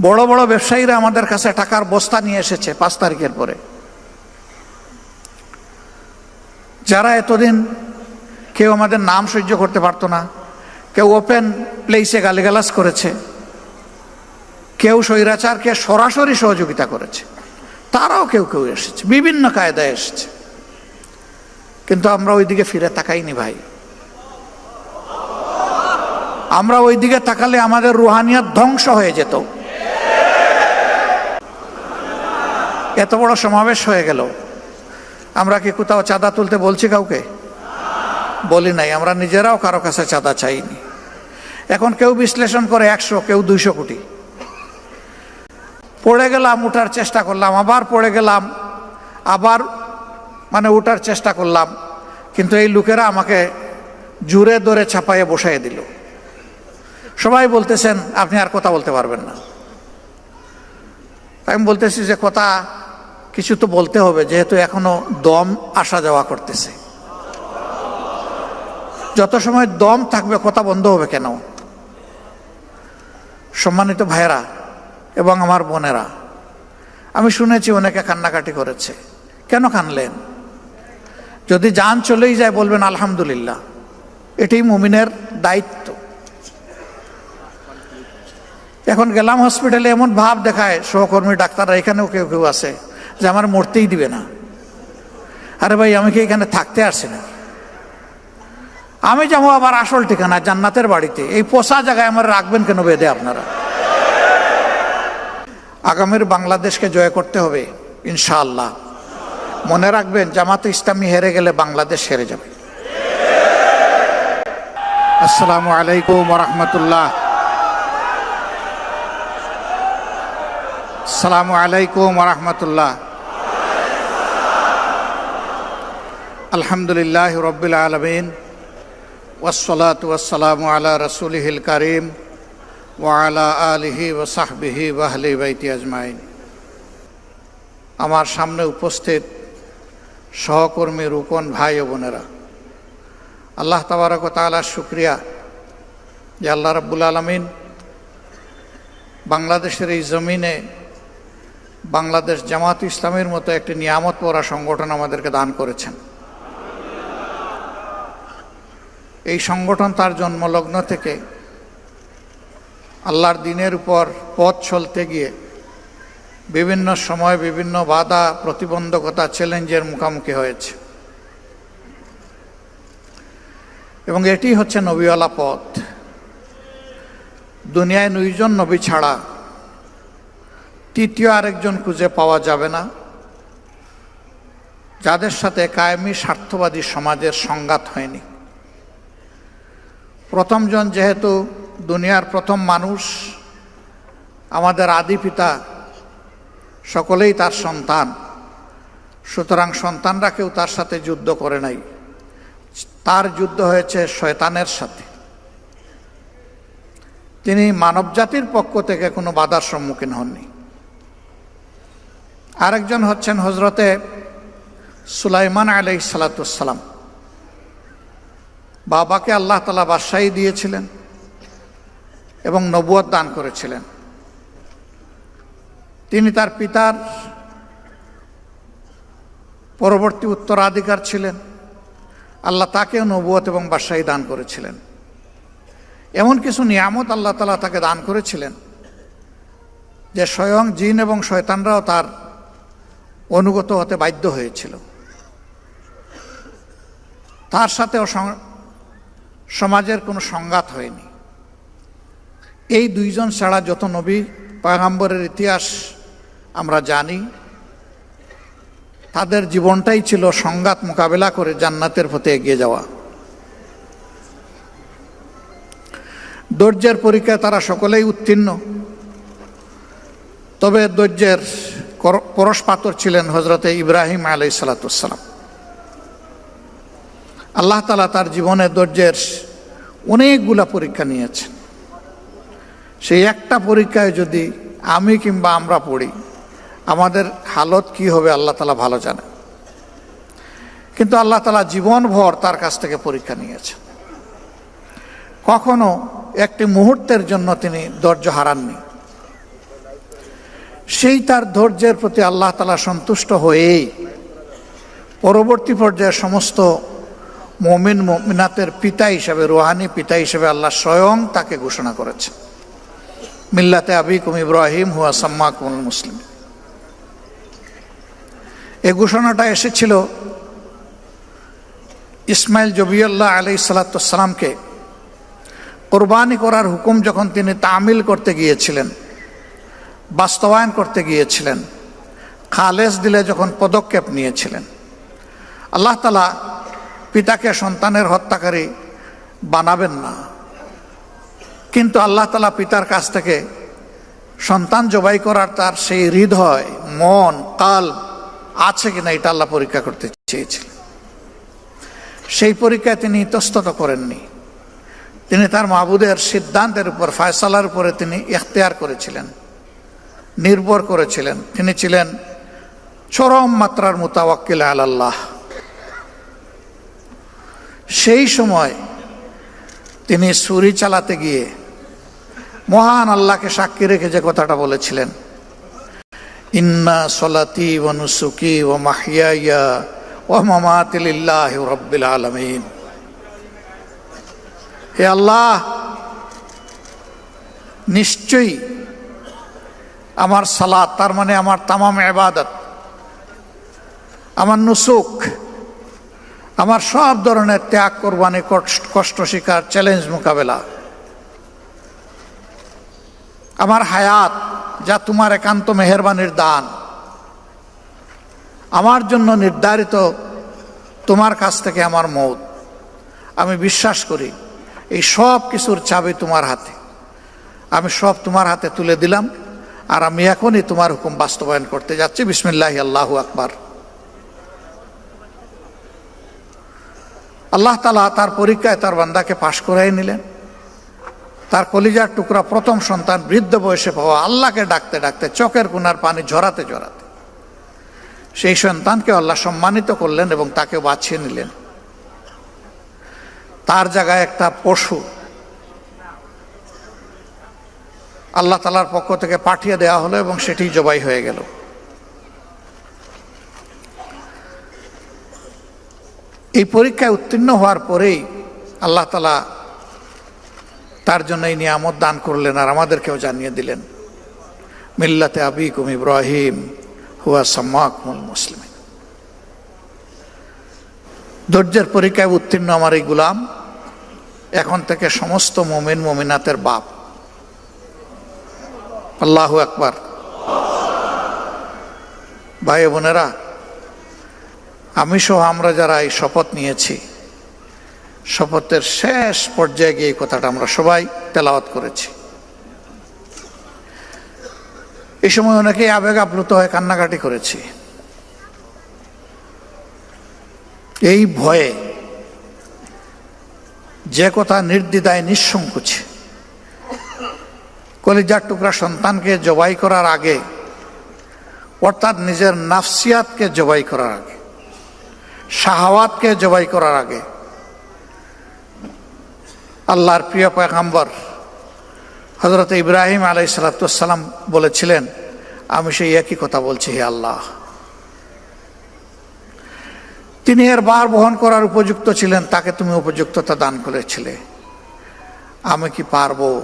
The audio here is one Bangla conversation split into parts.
বড় বড় ব্যবসায়ীরা আমাদের কাছে টাকার বস্তা নিয়ে এসেছে পাঁচ তারিখের পরে। যারা এতদিন কেউ আমাদের নাম সহ্য করতে পারতো না, কেউ ওপেন প্লেসে গালিগালাজ করেছে, কেউ স্বৈরাচারকে সরাসরি সহযোগিতা করেছে, তারাও কেউ কেউ এসেছে, বিভিন্ন কায়দায় এসেছে। কিন্তু আমরা ওইদিকে ফিরে তাকাইনি ভাই। আমরা ওইদিকে তাকালে আমাদের রুহানিয়াত ধ্বংস হয়ে যেত। এত বড় সমাবেশ হয়ে গেল। আমরা কি কোথাও চাঁদা তুলতে বলছি কাউকে? বলি নাই, আমরা নিজেরাও কারও কাছে চাঁদা চাইনি। এখন কেউ বিশ্লেষণ করে একশো, কেউ দুইশো কোটি। পড়ে গেলাম, উঠার চেষ্টা করলাম, আবার পড়ে গেলাম, আবার মানে উঠার চেষ্টা করলাম, কিন্তু এই লোকেরা আমাকে জুড়ে দরে ছাপাইয়ে বসাইয়ে দিল। সবাই বলতেছেন, আপনি আর কথা বলতে পারবেন না। আমি বলতেছি যে, কথা কিছু তো বলতে হবে, যেহেতু এখনও দম আসা যাওয়া করতেছে। যত সময় দম থাকবে, কথা বন্ধ হবে কেন? সম্মানিত ভাইয়েরা এবং আমার বোনেরা, আমি শুনেছি অনেকে কান্নাকাটি করেছে। কেন কানলেন? যদি যান চলেই যায়, বলবেন আলহামদুলিল্লাহ। এটি মুমিনের দায়িত্ব। এখন গেলাম হসপিটালে এমন ভাব দেখায়, সহকর্মী, ডাক্তাররা এখানেও কেউ কেউ আছে। যে আমার মরতেই দিবে না। আরে ভাই, আমি কি এখানে থাকতে আসছি না? আমি যাব আবার আসল ঠিকানা জান্নাতের বাড়িতে। এই পোষা জায়গায় আমার রাখবেন কেন বেঁধে আপনারা? আগামীর বাংলাদেশকে জয় করতে হবে, ইনশাআল্লাহ। মনে রাখবেন, জামাতে ইসলামী হেরে গেলে বাংলাদেশ হেরে যাবে। আসসালামু আলাইকুম রহমতুল্লাহ। আসসালামু আলাইকুম রহমতুল্লাহ। আলহামদুলিল্লাহ রবিল আলমিন ওসলাত ওসালাম আলা রসুলহিল করিম ওয়ালা আলিহি ওসাহবিহি ওয়াহলি বাইতি আজমাইন। আমার সামনে উপস্থিত সহকর্মী রুকন ভাই ও বোনেরা, আল্লাহ তাবারক তালার শুক্রিয়া যে আল্লাহ রব্বুল আলমিন বাংলাদেশের এই জমিনে বাংলাদেশ জামাত ইসলামের মতো একটি নিয়ামত পড়া সংগঠন আমাদেরকে দান করেছেন। এই সংগঠন তার জন্মলগ্ন থেকে আল্লাহর দিনের উপর পথ চলতে গিয়ে বিভিন্ন সময় বিভিন্ন বাধা, প্রতিবন্ধকতা, চ্যালেঞ্জের মুখোমুখি হয়েছে। এবং এটি হচ্ছে নবীওয়ালা পথ। দুনিয়ায় দুইজন নবী ছাড়া তৃতীয় আরেকজন খুঁজে পাওয়া যাবে না। যাদের সাথে কায়েমি স্বার্থবাদী সমাজের সংঘাত হয়নি। প্রথমজন যেহেতু দুনিয়ার প্রথম মানুষ, আমাদের আদি পিতা সকলেই তার সন্তান। সুতরাং সন্তানরা কেউ তার সাথে যুদ্ধ করে নাই। তার যুদ্ধ হয়েছে শয়তানের সাথে। তিনি মানবজাতির পক্ষ থেকে কোনো বাধার সম্মুখীন হননি। আরেকজন হচ্ছেন হজরতে সুলাইমান আলাই সালাতাম বাবাকে আল্লাহ তালা বাদশাহী দিয়েছিলেন এবং নবুয়ত দান করেছিলেন। তিনি তার পিতার পরবর্তী উত্তরাধিকার ছিলেন। আল্লাহ তাকেও নবুয়ত এবং বাদশাহী দান করেছিলেন। এমন কিছু নিয়ামত আল্লাহ তালা তাকে দান করেছিলেন যে স্বয়ং জিন এবং শয়তানরাও তার অনুগত হতে বাধ্য হয়েছিল। তার সাথেও সমাজের কোনো সংঘাত হয়নি। এই দুইজন ছাড়া যত নবী, পয়গাম্বরের ইতিহাস আমরা জানি, তাদের জীবনটাই ছিল সংঘাত মোকাবেলা করে জান্নাতের পথে এগিয়ে যাওয়া। ধৈর্যের পরীক্ষায় তারা সকলেই উত্তীর্ণ। তবে ধৈর্যের পরশপাতর ছিলেন হজরতে ইব্রাহিম আলাই সালাতাম আল্লাহ তালা তার জীবনে ধৈর্যের অনেকগুলা পরীক্ষা নিয়েছেন। সেই একটা পরীক্ষায় যদি আমি কিংবা আমরা পড়ি, আমাদের হালত কি হবে আল্লাহ তালা ভালো জানে। কিন্তু আল্লাহ তালা জীবনভর তার কাছ থেকে পরীক্ষা নিয়েছেন। কখনো একটি মুহূর্তের জন্য তিনি ধৈর্য হারাননি। সেই তার ধৈর্যের প্রতি আল্লাহ তালা সন্তুষ্ট হয়েই পরবর্তী পর্যায়ে সমস্ত মমিন মমিনাতের পিতা হিসাবে, রুহানি পিতা হিসাবে আল্লাহ স্বয়ং তাকে ঘোষণা করেছে মিল্লাতে আবিকুম ইব্রাহিম হুয়া সাম্মা কুমুল মুসলিম। এই ঘোষণাটা এসেছিল ইসমাইল জবিউল্লাহ আলি সালাতামকে কোরবানি করার হুকুম যখন তিনি তামিল করতে গিয়েছিলেন, বাস্তবায়ন করতে গিয়েছিলেন খালেস দিলে যখন পদক্ষেপ নিয়েছিলেন, আল্লাহ তালা পিতাকে সন্তানের হত্যাকারী বানাবেন না। কিন্তু আল্লাহ তালা পিতার কাছ থেকে সন্তান জবাই করার তার সেই হৃদয়, মন, কাল আছে কিনা এটা আল্লাহ পরীক্ষা করতে চেয়েছিলেন। সেই পরীক্ষায় তিনি ইতস্তত করেননি। তিনি তার মাহবুদের সিদ্ধান্তের উপর, ফয়সালার উপরে তিনি এখতিয়ার করেছিলেন, নির্ভর করেছিলেন। তিনি ছিলেন চরম মাত্রার মোতাবাক্কিল আল্লাহ সেই সময় তিনি ছুরি চালাতে গিয়ে মহান আল্লাহকে সাক্ষী রেখে যে কথাটা বলেছিলেন, ইন্না সলাতি ও ও মাহিয়া ও মামাতিল্লাহ রব্বিল আলমিন। হে আল্লাহ, নিশ্চয়ই আমার সালাদ তার মানে আমার তামাম এবাদত আমার নুসুক আমার সব ধরনের ত্যাগ, কোরবানি, কষ্ট শিকার চ্যালেঞ্জ মোকাবেলা। আমার হায়াত, যা তোমার একান্ত মেহরবানির দান। আমার জন্য নির্ধারিত তোমার কাছ থেকে আমার মৌত। আমি বিশ্বাস করি, এই সব কিছুর চাবি তোমার হাতে। আমি সব তোমার হাতে তুলে দিলাম, আর আমি এখনই তোমার হুকুম বাস্তবায়ন করতে যাচ্ছি। বিসমিল্লাহ আল্লাহু আকবার। আল্লাহ তালা তার পরীক্ষায় তার বান্দাকে পাশ করাই নিলেন। তার কলিজার টুকরা প্রথম সন্তান বৃদ্ধ বয়সে পাওয়া আল্লাহকে ডাকতে ডাকতে, চোখের কুনার পানি ঝরাতে ঝরাতে। সেই সন্তানকে আল্লাহ সম্মানিত করলেন এবং তাকে বাছিয়ে নিলেন। তার জায়গায় একটা পশু আল্লাহ তালার পক্ষ থেকে পাঠিয়ে দেওয়া হলো এবং সেটি জবাই হয়ে গেল। এই পরীক্ষায় উত্তীর্ণ হওয়ার পরেই আল্লাহ তালা তার জন্য এই নিয়ামত দান করলেন আর আমাদেরকেও জানিয়ে দিলেন। মিল্লাতে আবিকুম ইব্রাহিম হুয়া সাম্মাকুমুল মুসলিম ধৈর্যের পরীক্ষায় উত্তীর্ণ আমার এই গুলাম এখন থেকে সমস্ত মোমিন, মোমিনাতের বাপ। আল্লাহ একবার ভাই বোনেরা আমি সহ আমরা যারা এই শপথ নিয়েছি, শপথের শেষ পর্যায়ে গিয়ে এই কথাটা আমরা সবাই তেলাওয়াত করেছি। এই সময় অনেকেই আবেগ আপ্লুত হয়ে কান্নাকাটি করেছি। এই ভয়ে যে কথা নির্দ্বিধায় নিঃসংকোচে, কলিজার টুকরা সন্তানকে জবাই করার আগে, অর্থাৎ নিজের নাফসিয়াতকে জবাই করার আগে শাহাওয়াতকে জবাই করার আগে। আল্লাহর প্রিয় পয়গাম্বর হজরত ইব্রাহিম আলাই সালাতাম বলেছিলেন, আমি সেই একই কথা বলছি, হে আল্লাহ। তিনি এর বার বহন করার উপযুক্ত ছিলেন, তাকে তুমি উপযুক্ততা দান করেছিলে। আমি কি পারব?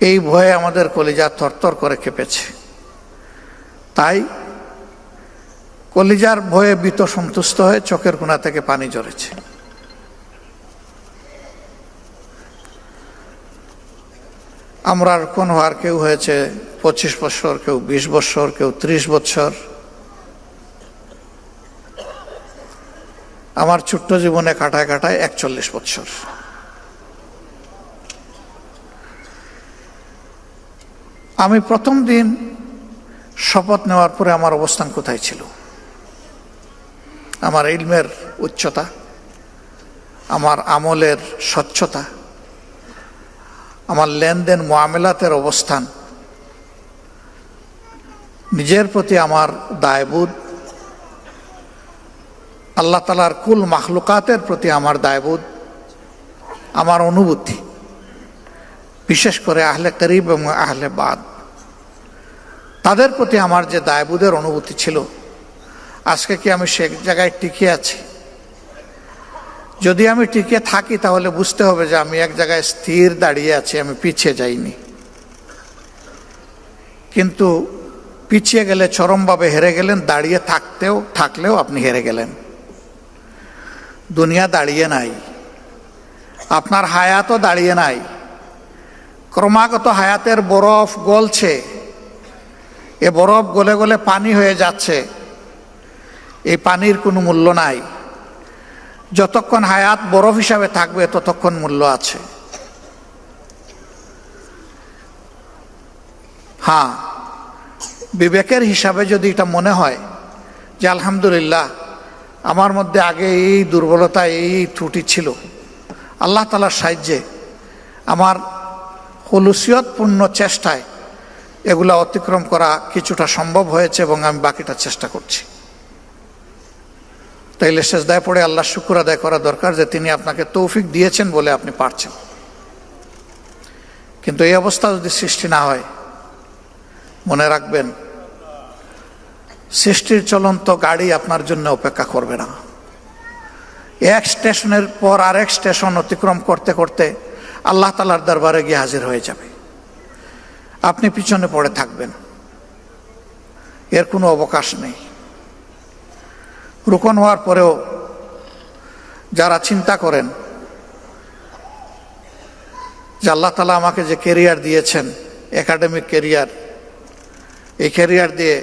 এই ভয়ে আমাদের কলিজা থরথর করে কেঁপেছে তাই কলিজার ভয়ে বিত সন্তুষ্ট হয়ে চোখের কোনা থেকে পানি জড়েছে আমরা কোন হওয়ার কেউ হয়েছে, পঁচিশ বছর, কেউ বিশ বছর, কেউ ত্রিশ বছর। আমার ছোট্ট জীবনে কাটায় কাটায় একচল্লিশ বছর। আমি প্রথম দিন শপথ নেওয়ার পরে আমার অবস্থান কোথায় ছিল? আমার ইলমের উচ্চতা, আমার আমলের স্বচ্ছতা, আমার লেনদেন মোয়ামেলাতের অবস্থান, নিজের প্রতি আমার দায়বোধ, আল্লাহ তালার কুল মাখলুকাতের প্রতি আমার দায়বোধ, আমার অনুভূতি, বিশেষ করে আহলে করিব এবং আহলে বাদ, তাদের প্রতি আমার যে দায়বোধের অনুভূতি ছিল আজকে কি আমি সে জায়গায় টিকে আছি? যদি আমি টিকে থাকি, তাহলে বুঝতে হবে যে আমি এক জায়গায় স্থির দাঁড়িয়ে আছি, আমি পিছিয়ে যাইনি। কিন্তু পিছিয়ে গেলে, চরমভাবে হেরে গেলেন, দাঁড়িয়ে থাকতেও, থাকলেও আপনি হেরে গেলেন। দুনিয়া দাঁড়িয়ে নাই। আপনার হায়াতও দাঁড়িয়ে নাই। ক্রমাগত হায়াতের বরফ গলছে। এ বরফ গলে গলে পানি হয়ে যাচ্ছে। এই পানির কোনো মূল্য নাই। যতক্ষণ হায়াত বরফ হিসাবে থাকবে, ততক্ষণ মূল্য আছে। হ্যাঁ বিবেকের হিসাবে যদি এটা মনে হয় যে আলহামদুলিল্লাহ, আমার মধ্যে আগে এই দুর্বলতা, এই ত্রুটি ছিল। আল্লাহ তালার সাহায্যে আমার হলুসিয়তপূর্ণ চেষ্টায় এগুলা অতিক্রম করা কিছুটা সম্ভব হয়েছে এবং আমি বাকিটা চেষ্টা করছি। তাইলে শেষদায় পড়ে আল্লাহ শুকুর আদায় করা দরকার যে তিনি আপনাকে তৌফিক দিয়েছেন বলে আপনি পারছেন। কিন্তু এই অবস্থা যদি সৃষ্টি না হয়, মনে রাখবেন, সৃষ্টির চলন্ত গাড়ি আপনার জন্য অপেক্ষা করবে না। এক স্টেশনের পর আরেক স্টেশন অতিক্রম করতে করতে আল্লাহ তালার দরবারে গিয়ে হাজির হয়ে যাবে। আপনি পিছনে পড়ে থাকবেন। এর কোনো অবকাশ নেই। রুকন হওয়ার পরেও যারা চিন্তা করেন যে আল্লাহ তালা আমাকে যে কেরিয়ার দিয়েছেন একাডেমিক কেরিয়ার এই কেরিয়ার দিয়ে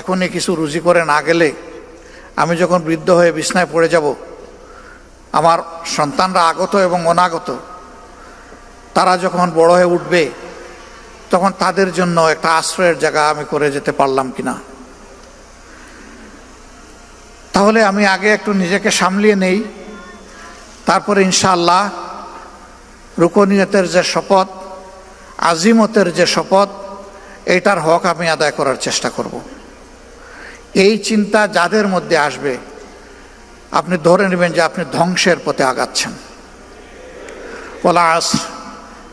এখনই কিছু রুজি করে না গেলে আমি যখন বৃদ্ধ হয়ে বিছনায় পড়ে যাব, আমার সন্তানরা আগত এবং অনাগত, তারা যখন বড় হয়ে উঠবে, তখন তাদের জন্য একটা আশ্রয়ের জায়গা আমি করে যেতে পারলাম কিনা। তাহলে আমি আগে একটু নিজেকে সামলিয়ে নেই। তারপরে ইনশাআল্লাহ রুকনিয়তের যে শপথ, আজিমতের যে শপথ, এইটার হক আমি আদায় করার চেষ্টা করব। এই চিন্তা যাদের মধ্যে আসবে, আপনি ধরে নেবেন যে আপনি ধ্বংসের পথে আগাচ্ছেন। বলা আস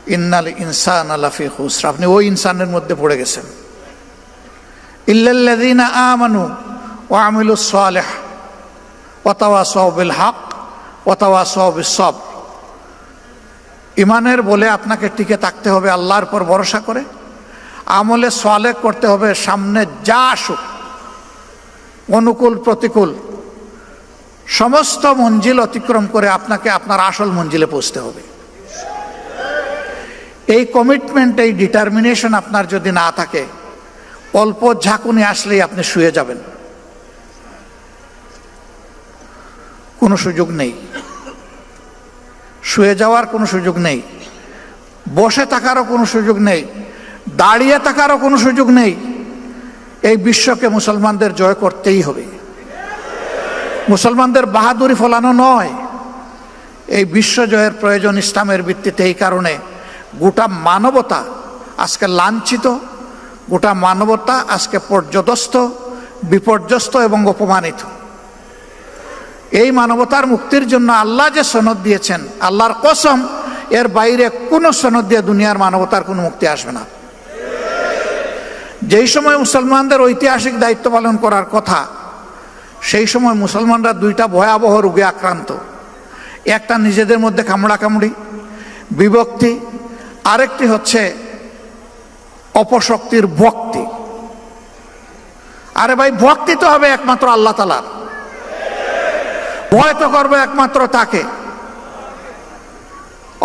ইন্নাল ইনসান আলাফি হুসরা আপনি ওই ইনসানের মধ্যে পড়ে গেছেন। ইল্লাল্লাযীনা আমানু ওয়া আমিলুস সালিহ। হক বিস ইমানের বলে আপনাকে টিকে থাকতে হবে আল্লাহর পর ভরসা করে। আমলে সোয়ালে করতে হবে সামনে যা আসুক। অনুকূল, প্রতিকূল। সমস্ত মঞ্জিল অতিক্রম করে আপনাকে আপনার আসল মঞ্জিলে পৌঁছতে হবে। এই কমিটমেন্ট এই ডিটারমিনেশন আপনার যদি না থাকে, অল্প ঝাঁকুনি আসলেই আপনি শুয়ে যাবেন। কোনো সুযোগ নেই। শুয়ে যাওয়ার কোনো সুযোগ নেই। বসে থাকারও কোনো সুযোগ নেই। দাঁড়িয়ে থাকারও কোনো সুযোগ নেই। এই বিশ্বকে মুসলমানদের জয় করতেই হবে। মুসলমানদের বাহাদুরি ফলানো নয়। এই বিশ্ব জয়ের প্রয়োজন ইসলামের ভিত্তিতে এই কারণে গোটা মানবতা আজকে লাঞ্ছিত, গোটা মানবতা আজকে পর্যদস্ত, বিপর্যস্ত এবং অপমানিত। এই মানবতার মুক্তির জন্য আল্লাহ যে সনদ দিয়েছেন, আল্লাহর কসম, এর বাইরে কোনো সনদ দিয়ে দুনিয়ার মানবতার কোনো মুক্তি আসবে না। যেই সময় মুসলমানদের ঐতিহাসিক দায়িত্ব পালন করার কথা, সেই সময় মুসলমানরা দুইটা ভয়াবহ রোগে আক্রান্ত। একটা নিজেদের মধ্যে কামড়াকামড়ি, বিভক্তি, আরেকটি হচ্ছে অপশক্তির ভক্তি। আরে ভাই, ভক্তি তো হবে একমাত্র আল্লাহ তালার ভয় তো করবে একমাত্র তাকে।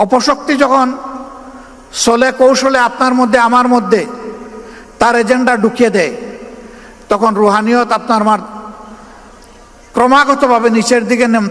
অপশক্তি যখন চলে কৌশলে আপনার মধ্যে, আমার মধ্যে তার এজেন্ডা ঢুকিয়ে দেয়, তখন রুহানিয়ত আপনার মার ক্রমাগতভাবে নিচের দিকে নেম